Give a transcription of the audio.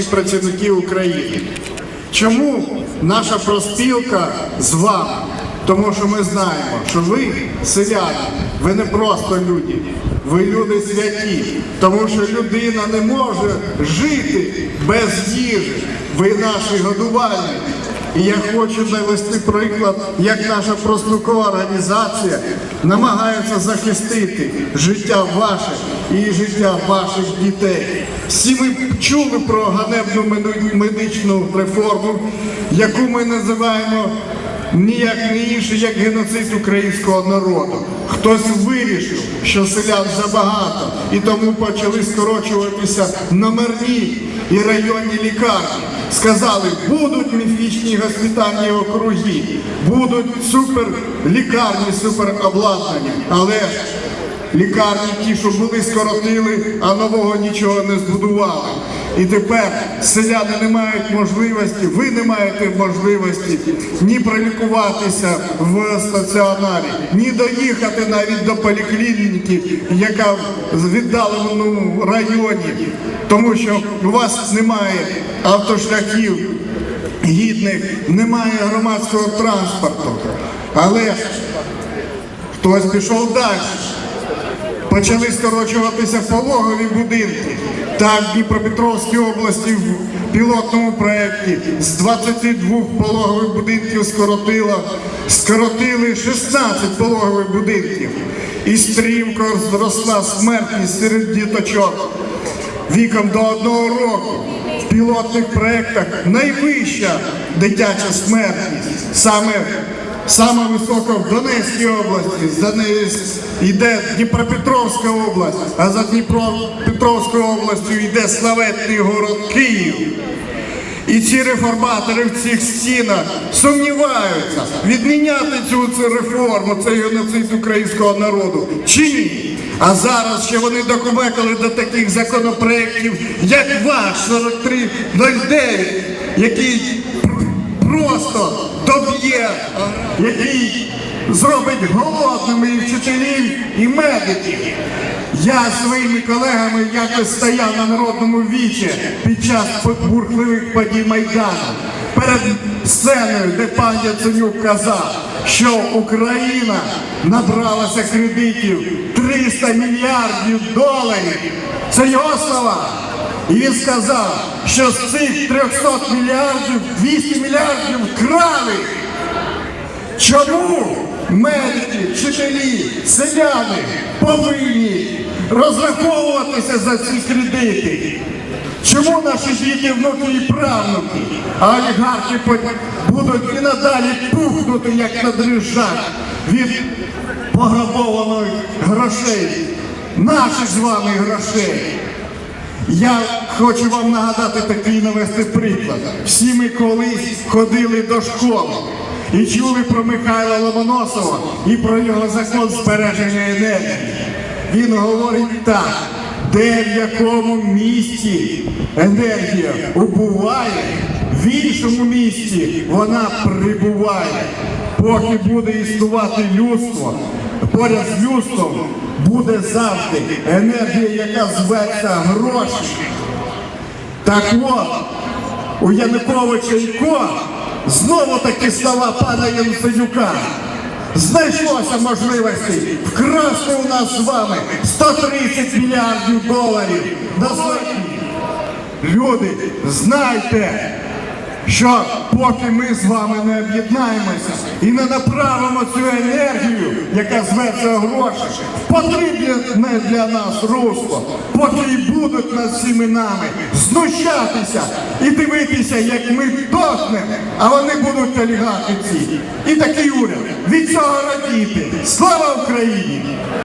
працівників України. Чому наша проспілка з вами? Тому що ми знаємо, що ви, селяни, ви не просто люди, ви люди святі, тому що людина не може жити без їжі. Ви наші годувальники. І я хочу навести приклад, як наша профспілкова організація намагається захистити життя ваше і життя ваших дітей. Всі ми чули про ганебну медичну реформу, яку ми називаємо ніяк не інше, як геноцид українського народу. Хтось вирішив, що селян забагато, і тому почали скорочуватися номерні і районні лікарні. Сказали, будуть міфічні госпітальні округи, будуть супер лікарні, супер обладнання. Але лікарні ті, що були, скоротили, а нового нічого не збудували. І тепер селяни не мають можливості, ви не маєте можливості ні пролікуватися в стаціонарі, ні доїхати навіть до поліклініки, яка в віддаленому районі, тому що у вас немає автошляхів гідних, немає громадського транспорту. Але хтось пішов далі. Почали скорочуватися пологові будинки. Так, в Дніпропетровській області в пілотному проєкті з 22 пологових будинків скоротило, скоротили 16 пологових будинків. І стрімко зросла смертність серед діточок віком до одного року. В пілотних проєктах найвища дитяча смертність. Саме Саме висока в Донецькій області, за нею йде Дніпропетровська область, а за Дніпропетровською областю йде славетний город Київ. І ці реформатори в цих стінах сумніваються, відміняти цю, цю реформу, цей геноцид українського народу чи ні. А зараз ще вони докумекали до таких законопроєктів, як ваш 4309, який просто доб'є, який зробить голодними і вчителів, і медиків. Я своїми колегами якось стояв на народному вічі під час бурхливих подій Майдану. Перед сценою, де пан Яценюк казав, що Україна набралася кредитів 300 мільярдів доларів. Це його слова. І він сказав, що з цих 300 мільярдів 200 мільярдів вкрали. Чому медики, вчителі, селяни повинні розраховуватися за ці кредити? Чому наші діти, внуки і правнуки, а олігархи будуть і надалі пухнути, як на дріжджах від пограбованих грошей, наших з вами грошей? Я хочу вам нагадати такий навести приклад. Всі ми колись ходили до школи і чули про Михайла Ломоносова і про його закон збереження енергії. Він говорить так, де в якому місті енергія убуває, в іншому місті вона прибуває. Поки буде існувати людство, поряд з людством буде завжди енергія, яка зветься гроші. Так от, у Януковича і Ко знову такі слова пана Янценюка. Знайшлося можливості вкрасти у нас з вами 130 мільярдів доларів. Люди, знайте, що поки ми з вами не об'єднаємося і не направимо цю енергію, яка зветься гроші, потрібне для нас русло, поки і будуть над всіми нами знущатися і дивитися, як ми дохнемо, а вони будуть олігархи ці. І такий уряд від цього радіти. Слава Україні!